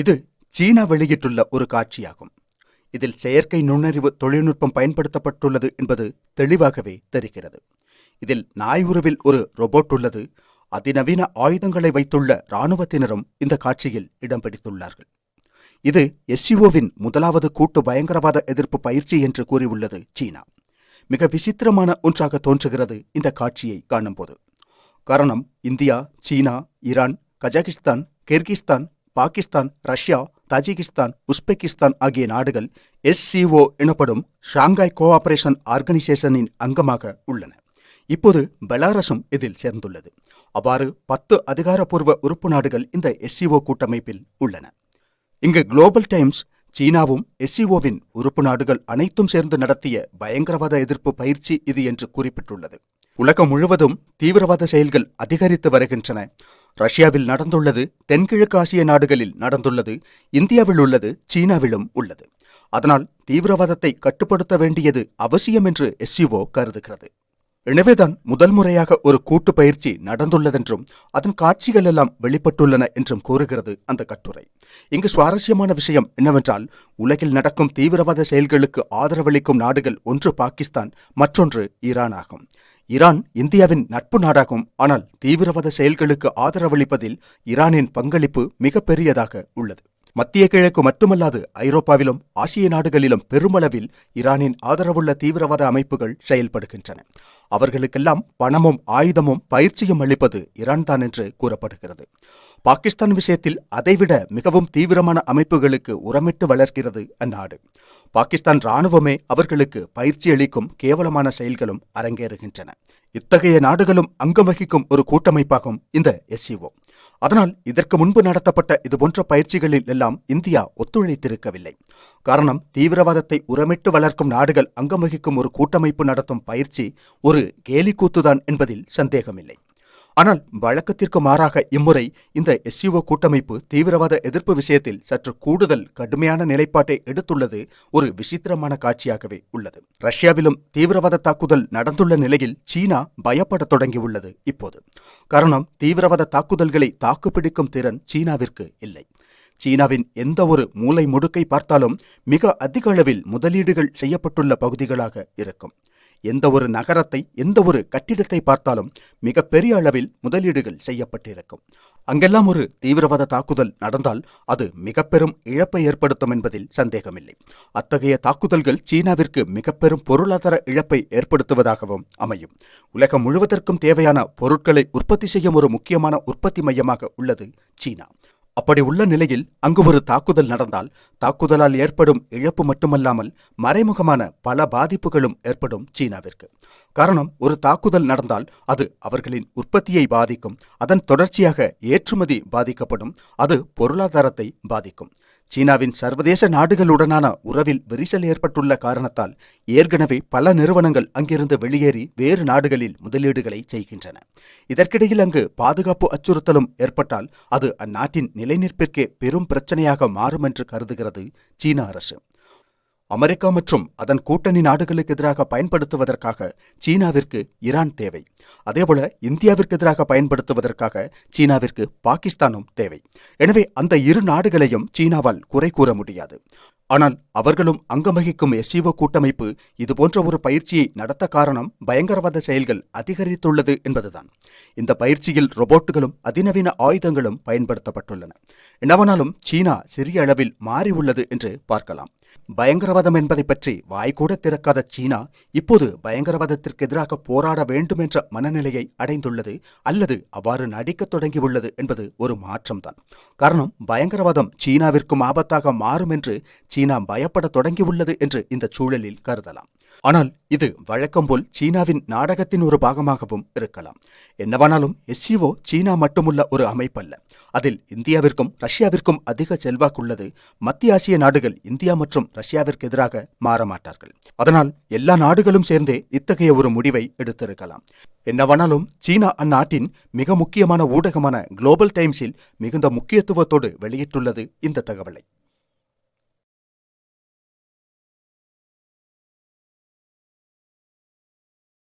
இது சீனா வெளியிட்டுள்ள ஒரு காட்சியாகும். இதில் செயற்கை நுண்ணறிவு தொழில்நுட்பம் பயன்படுத்தப்பட்டுள்ளது என்பது தெளிவாகவே தெரிகிறது. இதில் நாய் உருவில் ஒரு ரொபோட் உள்ளது. அதிநவீன ஆயுதங்களை வைத்துள்ள இராணுவத்தினரும் இந்த காட்சியில் இடம் பிடித்துள்ளார்கள். இது எஸ்சிஓவின் முதலாவது கூட்டு பயங்கரவாத எதிர்ப்பு பயிற்சி என்று கூறியுள்ளது சீனா. மிக விசித்திரமான ஒன்றாக தோன்றுகிறது இந்த காட்சியை காணும்போது. காரணம் India China Iran Kazakhstan Kyrgyzstan Pakistan Russia Tajikistan Uzbekistan ஆகிய நாடுகள் எஸ்சிஓ எனப்படும் ஷாங்காய் கோஆபரேஷன் ஆர்கனைசேஷனின் அங்கமாக உள்ளன. இப்போது பெலாரஸும் இதில் சேர்ந்துள்ளது. அவ்வாறு பத்து அதிகாரப்பூர்வ உறுப்பு நாடுகள் இந்த எஸ்சிஓ கூட்டமைப்பில் உள்ளன. இங்கு குளோபல் டைம்ஸ் சீனாவும் எஸ்சிஓவின் உறுப்பு நாடுகள் அனைத்தும் சேர்ந்து நடத்திய பயங்கரவாத எதிர்ப்பு பயிற்சி இது என்று குறிப்பிட்டுள்ளது. உலகம் முழுவதும் தீவிரவாத செயல்கள் அதிகரித்து வருகின்றன. ரஷ்யாவில் நடந்துள்ளது தென்கிழக்கு ஆசிய நாடுகளில் நடந்துள்ளது இந்தியாவில் உள்ளது சீனாவிலும் உள்ளது. அதனால் தீவிரவாதத்தை கட்டுப்படுத்த வேண்டியது அவசியம் என்று எஸ்சிஓ கருதுகிறது. எனவேதான் முதல் முறையாக ஒரு கூட்டு பயிற்சி நடந்துள்ளதென்றும் அதன் காட்சிகள் எல்லாம் வெளிப்பட்டுள்ளன என்றும் கூறுகிறது அந்த கட்டுரை. இங்கு சுவாரஸ்யமான விஷயம் என்னவென்றால் உலகில் நடக்கும் தீவிரவாத செயல்களுக்கு ஆதரவளிக்கும் நாடுகள் ஒன்று பாகிஸ்தான் மற்றொன்று ஈரான் ஆகும் ஈரான் இந்தியாவின் நட்பு நாடாகும். ஆனால் தீவிரவாத செயல்களுக்கு ஆதரவளிப்பதில் ஈரானின் பங்களிப்பு மிகப்பெரியதாக உள்ளது. மத்திய கிழக்கு மட்டுமல்லாது ஐரோப்பாவிலும் ஆசிய நாடுகளிலும் பெருமளவில் ஈரானின் ஆதரவுள்ள தீவிரவாத அமைப்புகள் செயல்படுகின்றன. அவர்களுக்கெல்லாம் பணமும் ஆயுதமும் பயிற்சியும் அளிப்பது ஈரான் தான் என்று கூறப்படுகிறது. பாகிஸ்தான் விஷயத்தில் அதைவிட மிகவும் தீவிரமான அமைப்புகளுக்கு உரமிட்டு வளர்க்கிறது அந்நாடு. பாகிஸ்தான் ராணுவமே அவர்களுக்கு பயிற்சி அளிக்கும் கேவலமான செயல்களும் அரங்கேறுகின்றன. இத்தகைய நாடுகளும் அங்கம் வகிக்கும் ஒரு கூட்டமைப்பாகும் இந்த எஸ்சிஓ அதனால் இதற்கு முன்பு நடத்தப்பட்ட இதுபோன்ற பயிற்சிகளில் எல்லாம் இந்தியா ஒத்துழைத்திருக்கவில்லை. காரணம் தீவிரவாதத்தை உரமிட்டு வளர்க்கும் நாடுகள் அங்கம் வகிக்கும் ஒரு கூட்டமைப்பு நடத்தும் பயிற்சி ஒரு கேலிக்கூத்துதான் என்பதில் சந்தேகமில்லை. ஆனால் வழக்கத்திற்கு மாறாக இம்முறை இந்த எஸ்யூஓ கூட்டமைப்பு தீவிரவாத எதிர்ப்பு விஷயத்தில் சற்று கூடுதல் கடுமையான நிலைப்பாட்டை எடுத்துள்ளது ஒரு விசித்திரமான காட்சியாகவே உள்ளது. ரஷ்யாவிலும் தீவிரவாத தாக்குதல் நடந்துள்ள நிலையில் சீனா பயப்படத் தொடங்கியுள்ளது இப்போது. காரணம் தீவிரவாத தாக்குதல்களை தாக்குப்பிடிக்கும் திறன் சீனாவிற்கு இல்லை. சீனாவின் எந்த ஒரு மூலை முடுக்கை பார்த்தாலும் மிக அதிக அளவில் முதலீடுகள் செய்யப்பட்டுள்ள பகுதிகளாக இருக்கும். எந்த ஒரு நகரத்தை எந்த ஒரு கட்டிடத்தை பார்த்தாலும் மிக பெரிய அளவில் முதலீடுகள் செய்யப்பட்டிருக்கும். அங்கெல்லாம் ஒரு தீவிரவாத தாக்குதல் நடந்தால் அது மிக பெரும் இழப்பை ஏற்படுத்தும் என்பதில் சந்தேகமில்லை. அத்தகைய தாக்குதல்கள் சீனாவிற்கு மிக பெரும் பொருளாதார இழப்பை ஏற்படுத்துவதாகவும் அமையும். உலகம் முழுவதற்கும் தேவையான பொருட்களை உற்பத்தி செய்யும் ஒரு முக்கியமான உற்பத்தி மையமாக உள்ளது சீனா. அப்படி உள்ள நிலையில் அங்கு ஒரு தாக்குதல் நடந்தால் தாக்குதலால் ஏற்படும் இழப்பு மட்டுமல்லாமல் மறைமுகமான பல பாதிப்புகளும் ஏற்படும் சீனாவிற்கு. காரணம் ஒரு தாக்குதல் நடந்தால் அது அவர்களின் உற்பத்தியை பாதிக்கும் அதன் தொடர்ச்சியாக ஏற்றுமதி பாதிக்கப்படும் அது பொருளாதாரத்தை பாதிக்கும். சீனாவின் சர்வதேச நாடுகளுடனான உறவில் விரிசல் ஏற்பட்டுள்ள காரணத்தால் ஏற்கனவே பல நிறுவனங்கள் அங்கிருந்து வெளியேறி வேறு நாடுகளில் முதலீடுகளை செய்கின்றன. இதற்கிடையில் அங்கு பாதுகாப்பு அச்சுறுத்தலும் ஏற்பட்டால் அது அந்நாட்டின் நிலைநிற்பிற்கே பெரும் பிரச்சனையாக மாறும் என்று கருதுகிறது சீன அரசு. அமெரிக்கா மற்றும் அதன் கூட்டணி நாடுகளுக்கு எதிராக பயன்படுத்துவதற்காக சீனாவிற்கு ஈரான் தேவை. அதேபோல இந்தியாவிற்கு எதிராக பயன்படுத்துவதற்காக சீனாவிற்கு பாகிஸ்தானும் தேவை. எனவே அந்த இரு நாடுகளையும் சீனாவால் குறை கூற முடியாது. ஆனால் அவர்களும் அங்கம் வகிக்கும் எஸ்சிஓ கூட்டமைப்பு இதுபோன்ற ஒரு பயிற்சியை நடத்த காரணம் பயங்கரவாத செயல்கள் அதிகரித்துள்ளது என்பதுதான். இந்த பயிற்சியில் ரொபோட்டுகளும் அதிநவீன ஆயுதங்களும் பயன்படுத்தப்பட்டுள்ளன. என்னவனாலும் சீனா சிறிய அளவில் மாறி உள்ளது என்று பார்க்கலாம். பயங்கரவாதம் என்பதை பற்றி வாய்கூட திறக்காத சீனா இப்போது பயங்கரவாதத்திற்கு எதிராக போராட வேண்டும் என்ற மனநிலையை அடைந்துள்ளது அல்லது அவ்வாறு நடிக்கத் தொடங்கியுள்ளது என்பது ஒரு மாற்றம்தான். காரணம் பயங்கரவாதம் சீனாவிற்கும் ஆபத்தாக மாறும் என்று சீனா பயப்பட தொடங்கியுள்ளது என்று இந்த சூழலில் கருதலாம். ஆனால் இது வழக்கம் போல் சீனாவின் நாடகத்தின் ஒரு பாகமாகவும் இருக்கலாம். என்னவானாலும் எஸ்சிஓ சீனா மட்டுமுள்ள ஒரு அமைப்பல்ல. அதில் இந்தியாவிற்கும் ரஷ்யாவிற்கும் அதிக செல்வாக்குள்ளது மத்திய ஆசிய நாடுகள் இந்தியா மற்றும் ரஷ்யாவிற்கு எதிராக மாறமாட்டார்கள். அதனால் எல்லா நாடுகளும் சேர்ந்தே இத்தகைய ஒரு முடிவை எடுத்திருக்கலாம். என்னவானாலும் சீனா அந்நாட்டின் மிக முக்கியமான ஊடகமான குளோபல் டைம்ஸில் மிகுந்த முக்கியத்துவத்தோடு வெளியிட்டுள்ளது இந்த தகவலை.